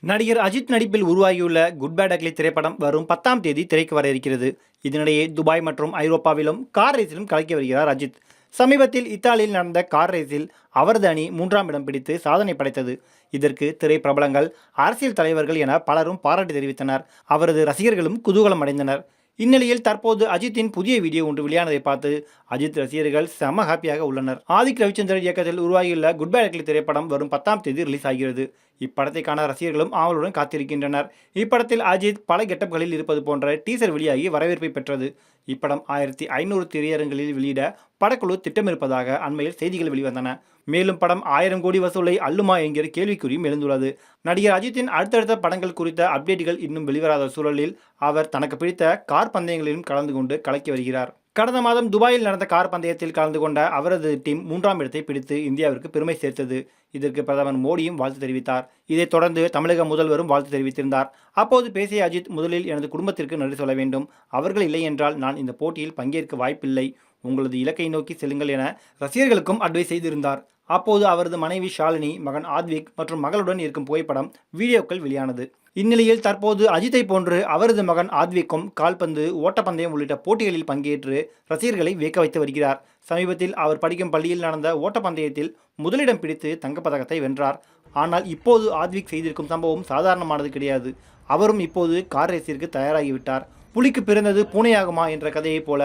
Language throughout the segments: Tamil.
நடிகர் அஜித் நடிப்பில் உருவாகியுள்ள குட் பேட் அக்லி திரைப்படம் வரும் பத்தாம் தேதி திரைக்கு வர இருக்கிறது. இதனிடையே துபாய் மற்றும் ஐரோப்பாவிலும் கார் ரேஸிலும் கலக்கி வருகிறார் அஜித். சமீபத்தில் இத்தாலியில் நடந்த கார் ரேஸில் அவரது அணி மூன்றாம் இடம் பிடித்து சாதனை படைத்தது. இதற்கு திரை பிரபலங்கள் அரசியல் தலைவர்கள் என பலரும் பாராட்டு தெரிவித்தனர். அவரது ரசிகர்களும் குதூகலம் அடைந்தனர். இந்நிலையில் தற்போது அஜித்தின் புதிய வீடியோ ஒன்று வெளியானதை பார்த்து அஜித் ரசிகர்கள் செம ஹாப்பியாக உள்ளனர். ஆதிக் ரவிச்சந்திரன் இயக்கத்தில் உருவாகியுள்ள குட் பை அக்லி திரைப்படம் வரும் பத்தாம் தேதி ரிலீஸ் ஆகிறது. இப்படத்தை காண ரசிகர்களும் ஆவலுடன் காத்திருக்கின்றனர். இப்படத்தில் அஜித் பல கெட்டப்களில் இருப்பது போன்ற டீசர் வெளியாகி வரவேற்பை பெற்றது. இப்படம் ஆயிரத்தி ஐநூறு திரையரங்களில் வெளியிட படக்குழு திட்டமிருப்பதாக அண்மையில் செய்திகள் வெளிவந்தன. மேலும் படம் ஆயிரம் கோடி வசூலை அள்ளுமா என்கிற கேள்விக்குறியும் எழுந்துள்ளது. நடிகர் அஜித்தின் அடுத்தடுத்த படங்கள் குறித்த அப்டேட்டுகள் இன்னும் வெளிவராத சூழலில் அவர் தனக்கு பிடித்த கார் பந்தயங்களிலும் கலந்து கொண்டு கலக்கி வருகிறார். கடந்த மாதம் துபாயில் நடந்த கார் பந்தயத்தில் கலந்து கொண்ட அவரது டீம் மூன்றாம் இடத்தை பிடித்து இந்தியாவிற்கு பெருமை சேர்த்தது. இதற்கு பிரதமர் மோடியும் வாழ்த்து தெரிவித்தார். இதைத் தொடர்ந்து தமிழக முதல்வரும் வாழ்த்து தெரிவித்திருந்தார். அப்போது பேசிய அஜித் முதலில் எனது குடும்பத்திற்கு நன்றி சொல்ல வேண்டும். அவர்கள் இல்லை என்றால் நான் இந்த போட்டியில் பங்கேற்க வாய்ப்பில்லை. உங்களது இலக்கை நோக்கி செல்லுங்கள் என ரசிகர்களுக்கும் அட்வைஸ் செய்திருந்தார். அப்போது அவரது மனைவி ஷாலினி மகன் ஆத்விக் மற்றும் மகளுடன் இருக்கும் புகைப்படம் வீடியோக்கள் வெளியானது. இந்நிலையில் தற்போது அஜித்தை போன்று அவரது மகன் ஆத்விக்கும் கால்பந்து ஓட்டப்பந்தயம் உள்ளிட்ட போட்டிகளில் பங்கேற்று ரசிகர்களை வியக்க வைத்து வருகிறார். சமீபத்தில் அவர் படிக்கும் பள்ளியில் நடந்த ஓட்டப்பந்தயத்தில் முதலிடம் பிடித்து தங்கப்பதக்கத்தை வென்றார். ஆனால் இப்போது ஆத்விக் செய்திருக்கும் சம்பவம் சாதாரணமானது கிடையாது. அவரும் இப்போது கார் ரேசிற்கு தயாராகிவிட்டார். புலிக்கு பிறந்தது பூனையாகுமா என்ற கதையைப் போல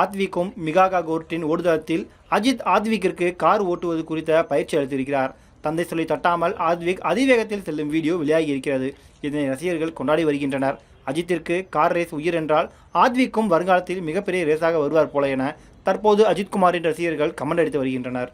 ஆத்விக்கும் மிகாகா கோர்ட்டின் ஓடுதளத்தில் அஜித் ஆத்விக்கிற்கு கார் ஓட்டுவது குறித்த பயிற்சி அளித்திருக்கிறார். தந்தை சொல்லி தட்டாமல் ஆத்விக் அதிவேகத்தில் செல்லும் வீடியோ வெளியாகி இருக்கிறது இதனை ரசிகர்கள் கொண்டாடி வருகின்றனர். அஜித்திற்கு கார் ரேஸ் உயிர் என்றால் ஆத்விக்கும் வருங்காலத்தில் மிகப்பெரிய ரேஸாக வருவார் போல என தற்போது அஜித்குமாரின் ரசிகர்கள் கமெண்ட் அடித்து வருகின்றனர்.